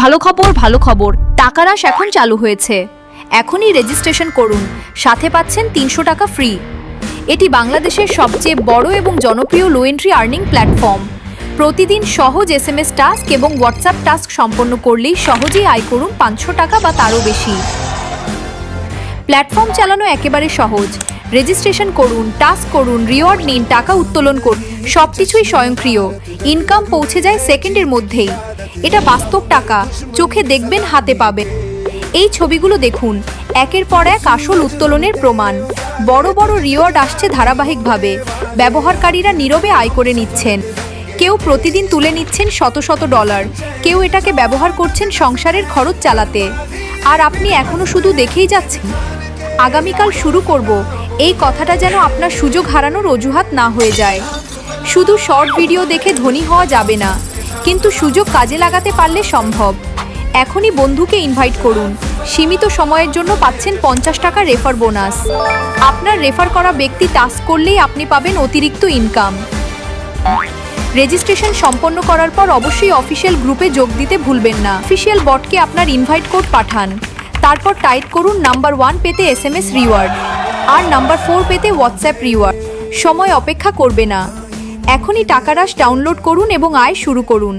ভালো খবর ভালো খবর। টাকারাশ এখন চালু হয়েছে। এখনই রেজিস্ট্রেশন করুন। সাথে পাচ্ছেন তিনশো টাকা ফ্রি এটি বাংলাদেশের সবচেয়ে বড় এবং জনপ্রিয় লো এন্ট্রি আর্নিং প্ল্যাটফর্ম প্রতিদিন সহজ এস এম এস টাস্ক এবং হোয়াটসঅ্যাপ টাস্ক সম্পন্ন করলেই সহজেই আয় করুন পাঁচশো টাকা বা তারও বেশি। প্ল্যাটফর্ম চালানো একেবারে সহজ। রেজিস্ট্রেশন করুন টাস্ক করুন রিওয়ার্ড নিন, টাকা উত্তোলন করুন সব কিছুই স্বয়ংক্রিয়। ইনকাম পৌঁছে যায় সেকেন্ডের মধ্যেই। এটা বাস্তব টাকা, চোখে দেখবেন, হাতে পাবেন। এই ছবিগুলো দেখুন, একের পর এক আসল উত্তোলনের প্রমাণ। বড় বড় রিওয়ার্ড আসছে ধারাবাহিকভাবে, ব্যবহারকারীরা নীরবে আয় করে নিচ্ছেন। কেউ প্রতিদিন তুলে নিচ্ছেন শত শত ডলার, কেউ এটাকে ব্যবহার করছেন সংসারের খরচ চালাতে। আর আপনি এখনও শুধু দেখেই যাচ্ছেন। আগামীকাল শুরু করব, এই কথাটা যেন আপনার সুযোগ হারানোর অজুহাত না হয়ে যায়। শুধু শর্ট ভিডিও দেখে ধনী হওয়া যাবে না। কিন্তু সুযোগ কাজে লাগাতে পারলে সম্ভব। এখনই বন্ধুকে ইনভাইট করুন। সীমিত সময়ের জন্য পাচ্ছেন পঞ্চাশ টাকা রেফার বোনাস আপনার রেফার করা ব্যক্তি টাস্ক করলেই আপনি পাবেন অতিরিক্ত ইনকাম রেজিস্ট্রেশন সম্পন্ন করার পর অবশ্যই অফিসিয়াল গ্রুপে যোগ দিতে ভুলবেন না। অফিসিয়াল বটকে আপনার ইনভাইট কোড পাঠান। তারপর টাইপ করুন নাম্বার ওয়ান পেতে এস এম এস রিওয়ার্ড আর নাম্বার ফোর পেতে হোয়াটসঅ্যাপ রিওয়ার্ড সময় অপেক্ষা করবে না। এখনই টাকারাশ ডাউনলোড করুন এবং আয় শুরু করুন।